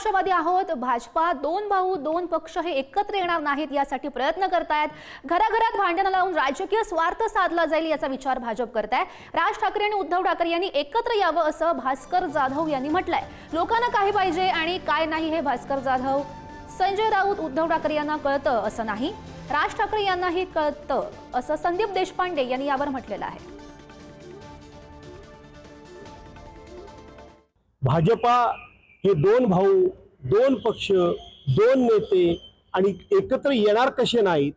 राष्ट्रवादी आहोत भाजपा दोन भाऊ दोन पक्ष हे एकत्र येणार नाहीत यासाठी प्रयत्न करतायत. घराघरात भांडणं लावून राजकीय स्वार्थ साधला जाईल याचा विचार भाजप करताय. राज ठाकरे आणि उद्धव ठाकरे यांनी एकत्र यावं असं भास्कर जाधव यांनी म्हटलंय. लोकांना काय पाहिजे आणि काय नाही हे भास्कर जाधव संजय राऊत उद्धव ठाकरे यांना कळतं असं नाही. राज ठाकरे यांनाही कळतं असं संदीप देशपांडे यांनी यावर म्हटलेलं आहे. भाजपा हे दोन भाऊ दोन पक्ष दोन नेते आणि एकत्र येणार कसे नाहीत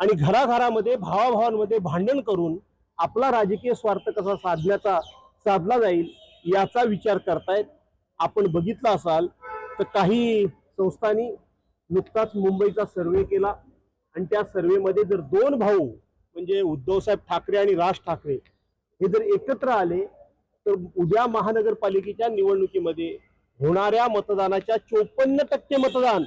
आणि घराघरामध्ये भावाभावांमध्ये भांडण करून आपला राजकीय स्वार्थ कसा साधण्याचा साधला जाईल याचा विचार करतायत. आपण बघितलं असाल तर काही संस्थांनी नुकताच मुंबईचा सर्वे केला आणि त्या सर्वेमध्ये जर दोन भाऊ म्हणजे उद्धवसाहेब ठाकरे आणि राज ठाकरे हे जर एकत्र आले तर उद्या महानगरपालिकेच्या निवडणुकीमध्ये होणाऱ्या मतदानाच्या चोपन्न टक्के मतदान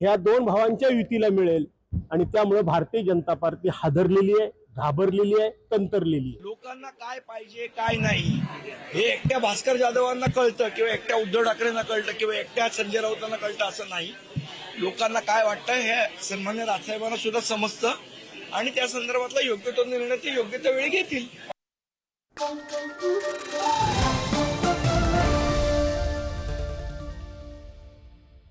ह्या दोन भावांच्या युतीला मिळेल. आणि त्यामुळे भारतीय जनता पार्टी हादरलेली आहे घाबरलेली आहे तंतरलेली आहे. लोकांना काय पाहिजे काय नाही हे एकट्या भास्कर जाधवांना कळतं किंवा एकट्या उद्धव ठाकरेंना कळतं किंवा एकट्या संजय राऊतांना कळतं असं नाही. लोकांना काय वाटतं हे सन्मान्य राजसाहेबांना सुद्धा समजतं आणि त्या संदर्भातला योग्य तो निर्णय ते योग्य त्या वेळी घेतील.